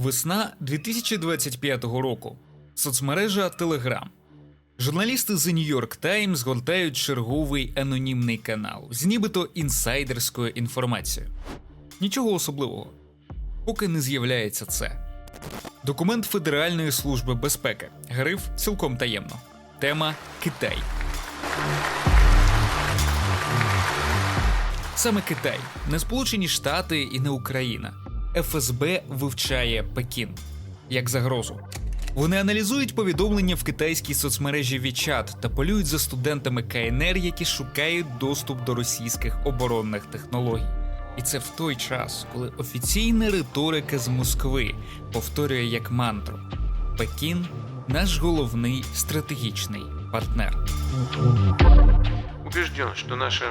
Весна 2025 року. Соцмережа Telegram. Журналісти з New York Times згортають черговий анонімний канал з нібито інсайдерською інформацією. Нічого особливого, поки не з'являється це. Документ Федеральної служби безпеки. Гриф цілком таємно. Тема Китай. Саме Китай, не Сполучені Штати і не Україна. ФСБ вивчає Пекін як загрозу. Вони аналізують повідомлення в китайській соцмережі WeChat та полюють за студентами КНР, які шукають доступ до російських оборонних технологій. І це в той час, коли офіційна риторика з Москви повторює як мантру: Пекін наш головний стратегічний партнер. Убежден, что наше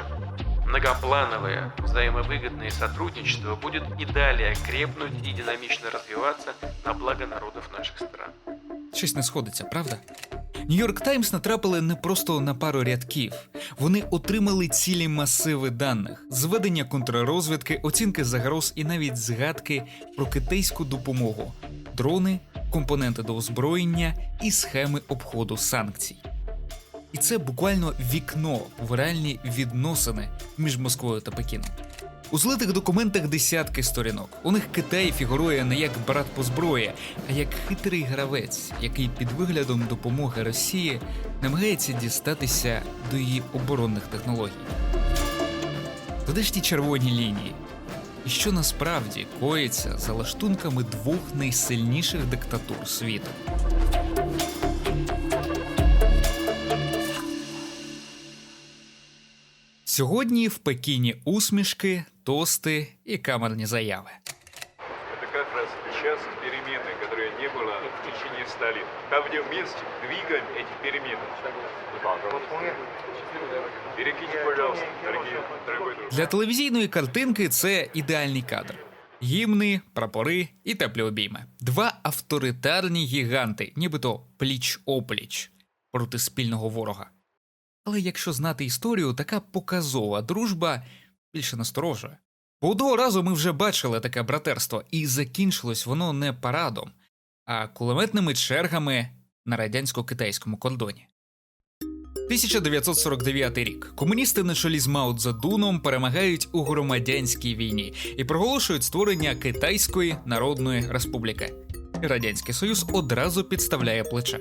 многоплановое взаимовыгодное сотрудничество будет и далее крепнуть и динамично развиваться на благо народов наших стран. Щось не сходиться, правда? Нью-Йорк Таймс натрапили не просто на пару рядків. Вони отримали цілі масиви даних, зведення контррозвідки, оцінки загроз і навіть згадки про китайську допомогу, дрони, компоненти до озброєння і схеми обходу санкцій. І це буквально вікно в реальні відносини між Москвою та Пекіном. У злитих документах десятки сторінок. У них Китай фігурує не як брат по зброї, а як хитрий гравець, який під виглядом допомоги Росії намагається дістатися до її оборонних технологій. Туди ж ті червоні лінії. І що насправді коїться за лаштунками двох найсильніших диктатур світу. Сьогодні в Пекіні усмішки, тости і камерні заяви. Это как раз сейчас перемены, которые не было в течение ста лет. Там, где вместе двигаем эти перемены. Перекиньте, пожалуйста, дорогие, дорогой друг. Для телевізійної картинки це ідеальний кадр. Гімни, прапори і теплі обійми. Два авторитарні гіганти, нібито пліч-опліч проти спільного ворога. Але якщо знати історію, така показова дружба більше насторожує. Бо одного разу ми вже бачили таке братерство, і закінчилось воно не парадом, а кулеметними чергами на радянсько-китайському кордоні. 1949 рік. Комуністи на чолі з Мао Цзедуном перемагають у громадянській війні і проголошують створення Китайської Народної Республіки. Радянський Союз одразу підставляє плече,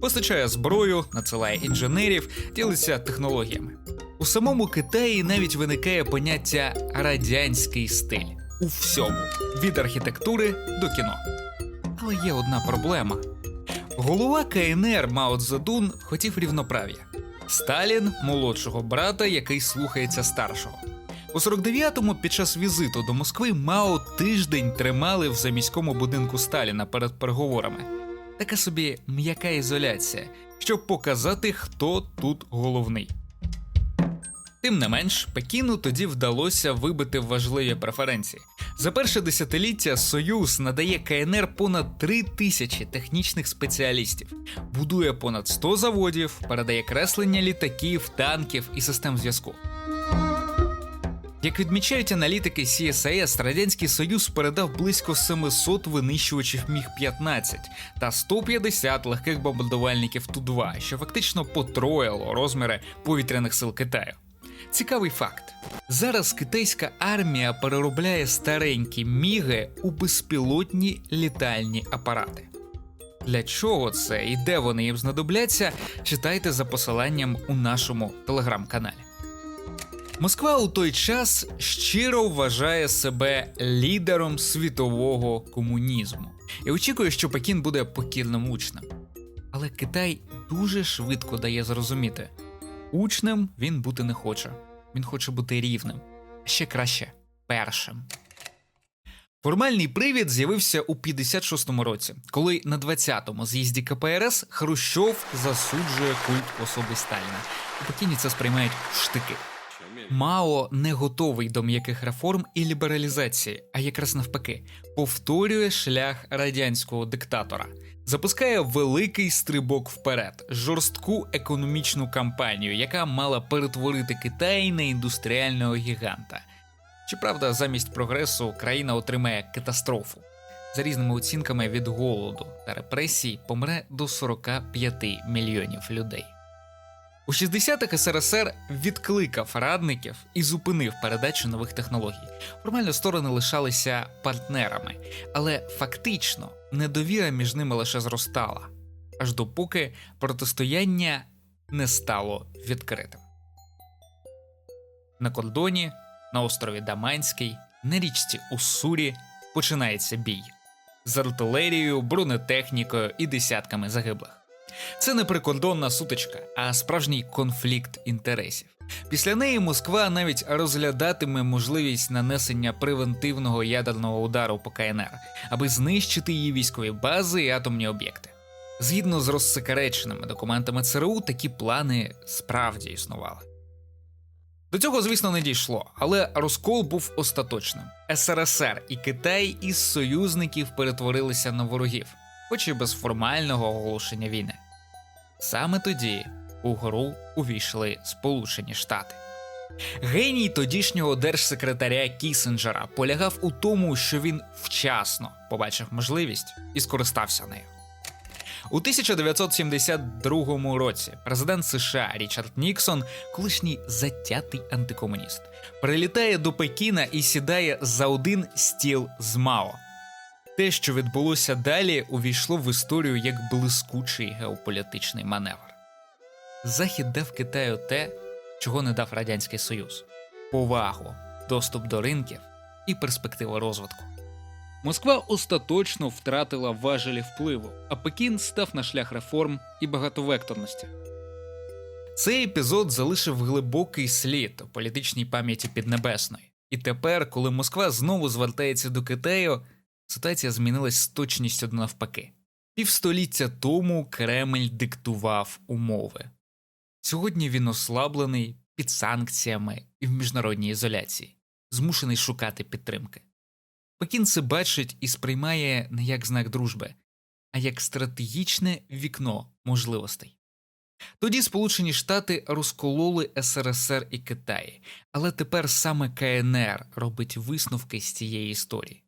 постачає зброю, надсилає інженерів, ділиться технологіями. У самому Китаї навіть виникає поняття радянський стиль у всьому від архітектури до кіно. Але є одна проблема: голова КНР Мао Цзедун хотів рівноправ'я. Сталін молодшого брата, який слухається старшого. У 49-му під час візиту до Москви Мао тиждень тримали в заміському будинку Сталіна перед переговорами. Така собі м'яка ізоляція, щоб показати, хто тут головний. Тим не менш, Пекіну тоді вдалося вибити важливі преференції. За перше десятиліття Союз надає КНР понад 3 тисячі технічних спеціалістів, будує понад 100 заводів, передає креслення літаків, танків і систем зв'язку. Як відмічають аналітики CSIS, Радянський Союз передав близько 700 винищувачів Міг-15 та 150 легких бомбардувальників Ту-2, що фактично потроїло розміри повітряних сил Китаю. Цікавий факт: зараз китайська армія переробляє старенькі міги у безпілотні літальні апарати. Для чого це і де вони їм знадобляться, читайте за посиланням у нашому телеграм-каналі. Москва у той час щиро вважає себе лідером світового комунізму і очікує, що Пекін буде покірним учнем. Але Китай дуже швидко дає зрозуміти, учнем він бути не хоче. Він хоче бути рівним, а ще краще першим. Формальний привід з'явився у 56-му році, коли на 20-му з'їзді КПРС Хрущов засуджує культ особи Сталіна. У Пекіні це сприймають штики. Мао не готовий до м'яких реформ і лібералізації, а якраз навпаки, повторює шлях радянського диктатора, запускає великий стрибок вперед, жорстку економічну кампанію, яка мала перетворити Китай на індустріального гіганта. Щоправда, замість прогресу країна отримає катастрофу. За різними оцінками від голоду та репресій помре до 45 мільйонів людей. У 60-х СРСР відкликав радників і зупинив передачу нових технологій. Формально сторони лишалися партнерами, але фактично недовіра між ними лише зростала, аж допоки протистояння не стало відкритим. На кордоні, на острові Даманський, на річці Уссурі починається бій з артилерією, бронетехнікою і десятками загиблих. Це не прикордонна сутичка, а справжній конфлікт інтересів. Після неї Москва навіть розглядатиме можливість нанесення превентивного ядерного удару по КНР, аби знищити її військові бази і атомні об'єкти. Згідно з розсекреченими документами ЦРУ, такі плани справді існували. До цього, звісно, не дійшло, але розкол був остаточним. СРСР і Китай із союзників перетворилися на ворогів, хоч і без формального оголошення війни. Саме тоді у гру увійшли Сполучені Штати. Геній тодішнього держсекретаря Кісінджера полягав у тому, що він вчасно побачив можливість і скористався нею. У 1972 році президент США Річард Ніксон, колишній затятий антикомуніст, прилітає до Пекіна і сідає за один стіл з Мао. Те, що відбулося далі, увійшло в історію як блискучий геополітичний маневр. Захід дав Китаю те, чого не дав Радянський Союз повагу, доступ до ринків і перспективи розвитку. Москва остаточно втратила важелі впливу, а Пекін став на шлях реформ і багатовекторності. Цей епізод залишив глибокий слід у політичній пам'яті Піднебесної. І тепер, коли Москва знову звертається до Китаю, ситуація змінилась з точністю до навпаки. Півстоліття тому Кремль диктував умови. Сьогодні він ослаблений під санкціями і в міжнародній ізоляції, змушений шукати підтримки. Пекін це бачить і сприймає не як знак дружби, а як стратегічне вікно можливостей. Тоді Сполучені Штати розкололи СРСР і Китай, але тепер саме КНР робить висновки з цієї історії.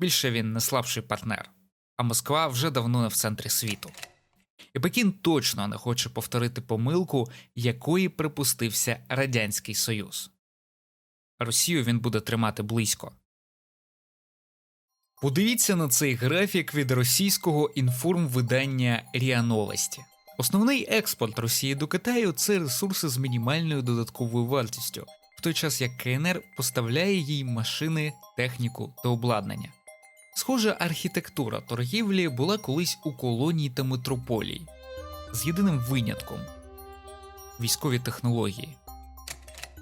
Більше він не слабший партнер, а Москва вже давно не в центрі світу. І Пекін точно не хоче повторити помилку, якої припустився Радянський Союз. Росію він буде тримати близько. Подивіться на цей графік від російського інформвидання РІА Новості. Основний експорт Росії до Китаю це ресурси з мінімальною додатковою вартістю, в той час як КНР поставляє їй машини, техніку та обладнання. Схожа архітектура торгівлі була колись у колонії та метрополії, з єдиним винятком військові технології.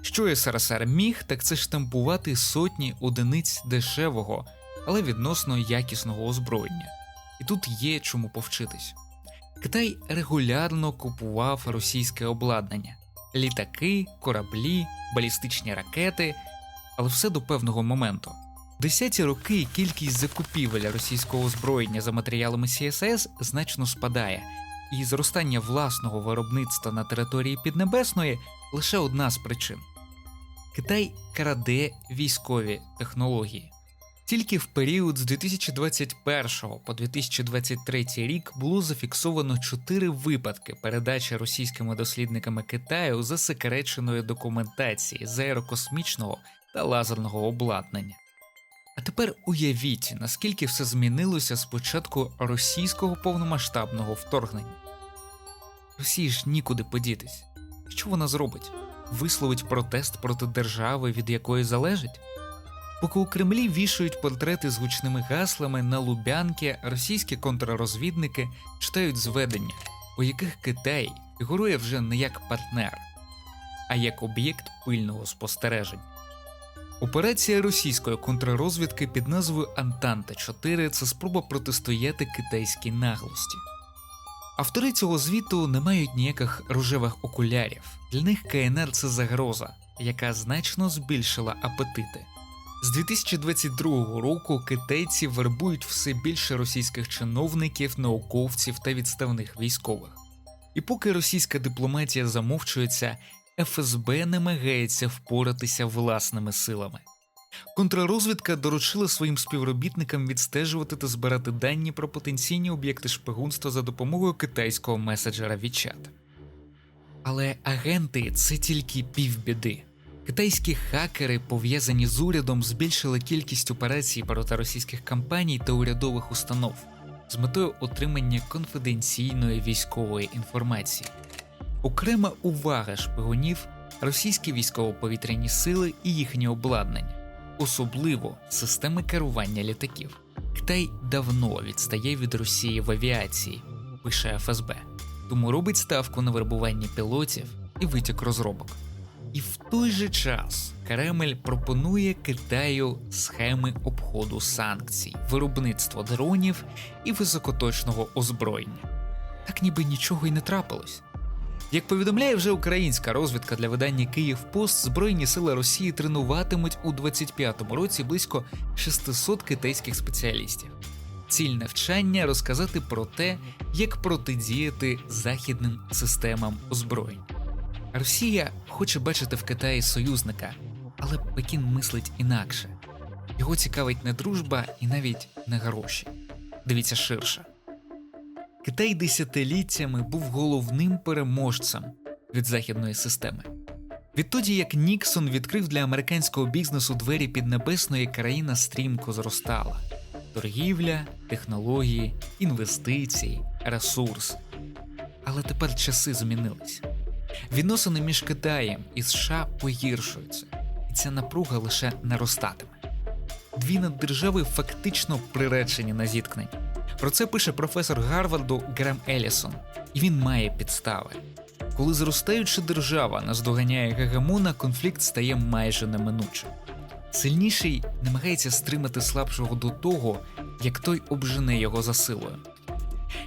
Що СРСР міг, так це штампувати сотні одиниць дешевого, але відносно якісного озброєння. І тут є чому повчитись. Китай регулярно купував російське обладнання: літаки, кораблі, балістичні ракети, але все до певного моменту. Десяті роки кількість закупівель російського озброєння за матеріалами CSS значно спадає, і зростання власного виробництва на території Піднебесної лише одна з причин. Китай краде військові технології. Тільки в період з 2021 по 2023 рік було зафіксовано чотири випадки передачі російськими дослідниками Китаю засекреченої документації з аерокосмічного та лазерного обладнання. А тепер уявіть, наскільки все змінилося з початку російського повномасштабного вторгнення. Росії ж нікуди подітись. Що вона зробить? Висловить протест проти держави, від якої залежить? Поки у Кремлі вішають портрети з гучними гаслами на Лубянки, російські контррозвідники читають зведення, у яких Китай фігурує вже не як партнер, а як об'єкт пильного спостереження. Операція російської контррозвідки під назвою Антанта 4 це спроба протистояти китайській наглості. Автори цього звіту не мають ніяких рожевих окулярів. Для них КНР це загроза, яка значно збільшила апетити. З 2022 року китайці вербують все більше російських чиновників, науковців та відставних військових. І поки російська дипломатія замовчується, ФСБ намагається впоратися власними силами. Контррозвідка доручила своїм співробітникам відстежувати та збирати дані про потенційні об'єкти шпигунства за допомогою китайського меседжера WeChat. Але агенти це тільки півбіди. Китайські хакери, пов'язані з урядом, збільшили кількість операцій проти російських компаній та урядових установ з метою отримання конфіденційної військової інформації. Окрема увага шпигунів російські військово-повітряні сили і їхнє обладнання, особливо системи керування літаків. Китай давно відстає від Росії в авіації, пише ФСБ, тому робить ставку на вербування пілотів і витік розробок. І в той же час Кремль пропонує Китаю схеми обходу санкцій, виробництво дронів і високоточного озброєння. Так ніби нічого й не трапилось. Як повідомляє вже українська розвідка для видання Київ Пост, Збройні сили Росії тренуватимуть у 25-му році близько 600 китайських спеціалістів. Ціль навчання розказати про те, як протидіяти західним системам озброєнь. Росія хоче бачити в Китаї союзника, але Пекін мислить інакше. Його цікавить не дружба і навіть не гроші. Дивіться ширше. Китай десятиліттями був головним переможцем від західної системи. Відтоді як Ніксон відкрив для американського бізнесу двері піднебесної країна стрімко зростала: торгівля, технології, інвестиції, ресурс. Але тепер часи змінились. Відносини між Китаєм і США погіршуються, і ця напруга лише наростатиме. Дві наддержави фактично приречені на зіткнення. Про це пише професор Гарварду Грем Елісон, і він має підстави. Коли зростаюча держава наздоганяє гегемона, конфлікт стає майже неминучим. Сильніший намагається стримати слабшого до того, як той обжене його за силою.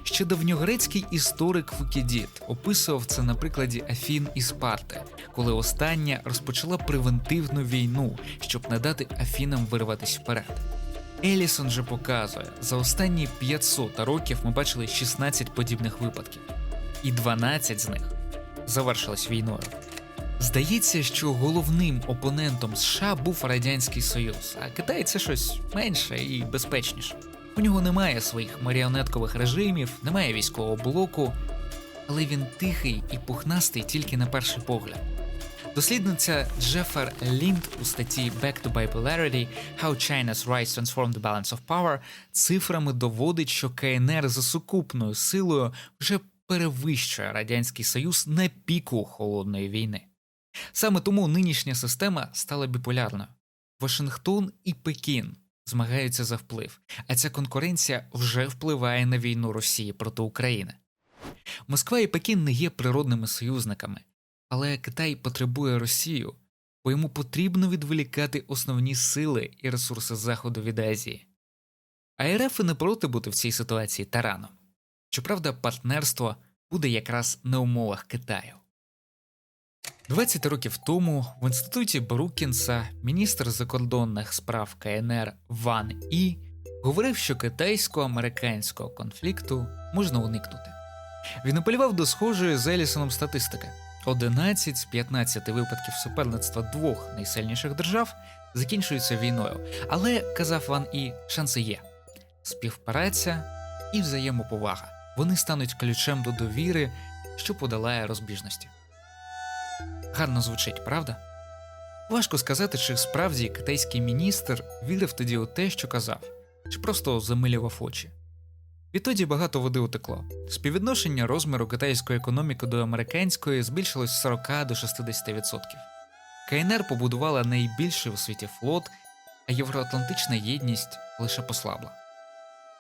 Ще давньогрецький історик Фукідіт описував це на прикладі Афін і Спарти, коли остання розпочала превентивну війну, щоб не дати Афінам вирватися вперед. Елісон же показує, за останні 500 років ми бачили 16 подібних випадків, і 12 з них завершились війною. Здається, що головним опонентом США був Радянський Союз, а Китай це щось менше і безпечніше. У нього немає своїх маріонеткових режимів, немає військового блоку, але він тихий і пухнастий тільки на перший погляд. Дослідниця Джефер Лінд у статті Back to Bipolarity How China's Rise Transformed the Balance of Power цифрами доводить, що КНР за сукупною силою вже перевищує Радянський Союз на піку холодної війни. Саме тому нинішня система стала біполярною. Вашингтон і Пекін змагаються за вплив, а ця конкуренція вже впливає на війну Росії проти України. Москва і Пекін не є природними союзниками, але Китай потребує Росію, бо йому потрібно відволікати основні сили і ресурси Заходу від Азії. А РФ і не проти бути в цій ситуації тараном. Щоправда, партнерство буде якраз на умовах Китаю. 20 років тому в інституті Брукінса міністр закордонних справ КНР Ван І говорив, що китайсько-американського конфлікту можна уникнути. Він апелював до схожої з Елісоном статистики: 11 з 15 випадків суперництва двох найсильніших держав закінчуються війною. Але казав Ван І, шанси є: співпраця і взаємоповага. Вони стануть ключем до довіри, що подолає розбіжності. Гарно звучить, правда? Важко сказати, чи справді китайський міністр вірив тоді у те, що казав, чи просто замилював очі. Відтоді багато води утекло. Співвідношення розміру китайської економіки до американської збільшилось з 40 до 60%. КНР побудувала найбільший у світі флот, а євроатлантична єдність лише послабла.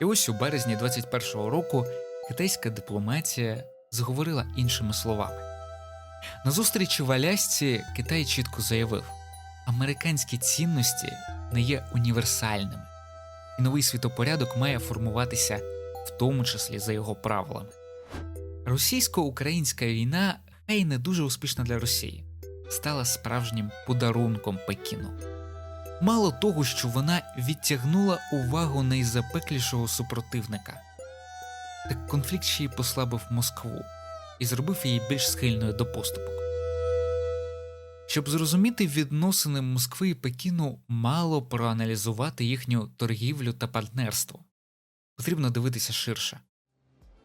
І ось у березні 21-го року китайська дипломатія зговорила іншими словами. На зустрічі в Алясці Китай чітко заявив: американські цінності не є універсальними, і новий світопорядок має формуватися в тому числі за його правилами. Російсько-українська війна, хай не дуже успішна для Росії, стала справжнім подарунком Пекіну. Мало того, що вона відтягнула увагу найзапеклішого супротивника, так конфлікт ще й послабив Москву і зробив її більш схильною до поступок. Щоб зрозуміти відносини Москви і Пекіну, мало проаналізувати їхню торгівлю та партнерство. Потрібно дивитися ширше.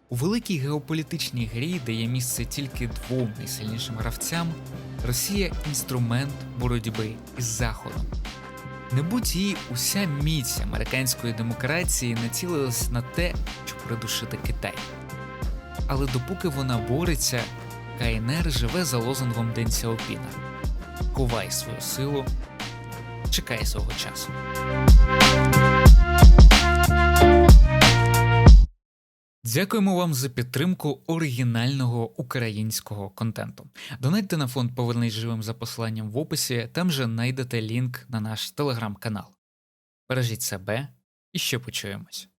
У великій геополітичній грі, де є місце тільки двом найсильнішим гравцям, Росія інструмент боротьби із Заходом. Не будь її уся міць американської демократії націлилась на те, щоб придушити Китай. Але допоки вона бореться, КНР живе за лозунгом Ден Сяопіна ховай свою силу, чекай свого часу. Дякуємо вам за підтримку оригінального українського контенту. Донайте на фонд Повернись живим за посиланням в описі, там же знайдете лінк на наш телеграм-канал. Бережіть себе і ще почуємось.